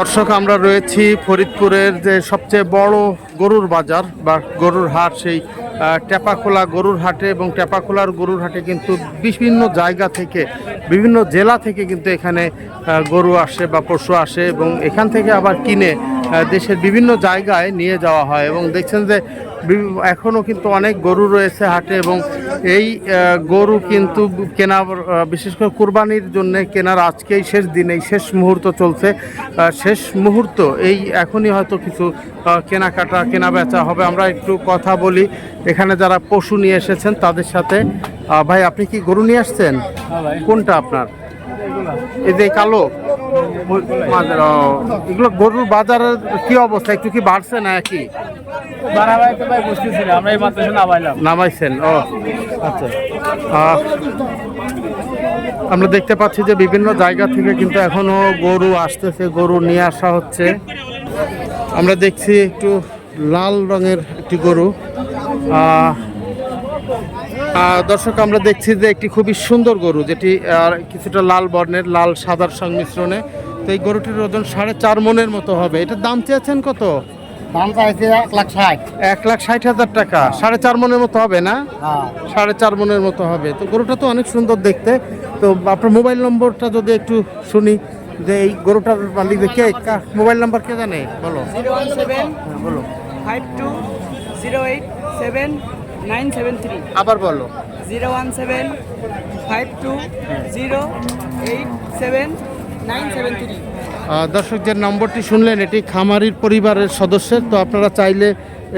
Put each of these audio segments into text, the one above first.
দর্শক, আমরা রয়েছি ফরিদপুরের যে সবচেয়ে বড় গরুর বাজার বা গরুর হাট, সেই টেপাখোলা গরুর হাটে এবং টেপাখোলার গরুর হাটে কিন্তু বিভিন্ন জায়গা থেকে বিভিন্ন জেলা থেকে কিন্তু এখানে গরু আসে বা পশু আসে এবং এখান থেকে আবার কিনে দেশের বিভিন্ন জায়গায় নিয়ে যাওয়া হয় এবং দেখছেন যে এখনও কিন্তু অনেক গরু রয়েছে হাটে এবং এই গরু কিন্তু কেনা বিশেষ করে কুরবানির জন্য কেনার আজকেই শেষ দিন, এই শেষ মুহূর্ত চলছে। শেষ মুহূর্ত, এই এখনই হয়তো কিছু কেনাকাটা কেনা বেচা হবে। আমরা একটু কথা বলি, এখানে যারা পশু নিয়ে এসেছেন তাদের সাথে। ভাই আপনি কি গরু নিয়ে আসছেন? কোনটা আপনার? এই যে কালো? এগুলো গরুর বাজারের কি অবস্থা? একটু কি বাড়ছে না কি? নামাইছেন ও। আচ্ছা। আমরা দেখতে পাচ্ছি যে বিভিন্ন জায়গা থেকে কিন্তু এখনও গরু আসতেছে গরু নিয়ে আসা হচ্ছে। আমরা দেখছি একটু লাল রঙের একটি গরু। দর্শক আমরা দেখছি যে একটি খুবই সুন্দর গরু যেটি কিছুটা লাল বর্ণের লাল সাদার সংমিশ্রণে। তো এই গরুটির ওজন সাড়ে চার মনের মতো হবে। এটার দাম চেয়েছেন কত? দাম চাইছে এক লাখ ষাট। এক লাখ ষাট হাজার টাকা। সাড়ে চার মনের মতো হবে না? হ্যাঁ। সাড়ে চার মনের মতো হবে। তো গরুটা তো অনেক সুন্দর দেখতে। তো আপনার মোবাইল নম্বরটা যদি একটু শুনি যে এই গরুটার মালিক কে? মোবাইল নাম্বার কে জানে? বলো। ওয়ান সেভেন হ্যাঁ, বলো। Five two zero eight seven nine seven three. আবার বলো। Zero one seven five two zero eight seven nine seven three. দর্শকদের দর্শক যে নম্বরটি শুনলেন এটি খামারির পরিবারের সদস্যের তো আপনারা চাইলে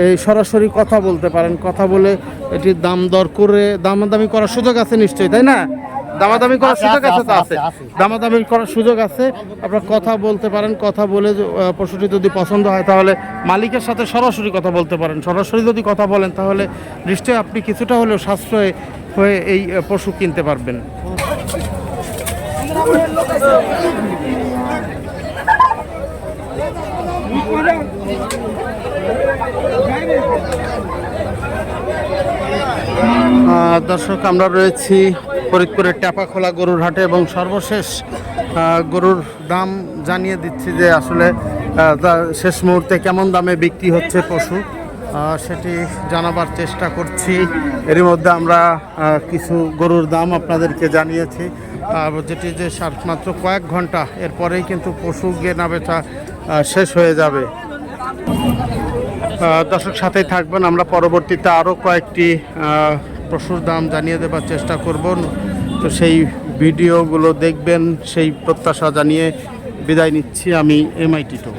এই সরাসরি কথা বলতে পারেন। কথা বলে এটির দাম দর করে দাম দামি করার সুযোগ আছে নিশ্চয়ই তাই না? দামাদামি করার সুযোগ আছে, আছে তো আছে। দামাদামি করার সুযোগ আছে। আপনারা কথা বলতে পারেন কথা বলে পশুটি যদি পছন্দ হয় তাহলে মালিকের সাথে সরাসরি কথা বলতে পারেন। সরাসরি যদি কথা বলেন তাহলে নিশ্চয়ই আপনি কিছুটা হলেও সাশ্রয় হয়ে এই পশু কিনতে পারবেন। দর্শক আমরা রয়েছি ফরিদপুরের টেপাখোলা গরুর হাটে এবং সর্বশেষ গরুর দাম জানিয়ে দিচ্ছি যে আসলে শেষ মুহূর্তে কেমন দামে বিক্রি হচ্ছে পশু সেটি জানাবার চেষ্টা করছি। এরই মধ্যে আমরা কিছু গরুর দাম আপনাদেরকে জানিয়েছি। যেটি যে মাত্র কয়েক ঘণ্টা এরপরেই কিন্তু পশু কেনা বেচা শেষ হয়ে যাবে। দর্শক সাথেই থাকবেন। আমরা পরবর্তীতে আরও কয়েকটি পশুর দাম জানিয়ে দেবার চেষ্টা করব। তো সেই ভিডিওগুলো দেখবেন, সেই প্রত্যাশা জানিয়ে বিদায় নিচ্ছি আমি এমআইটি টিটো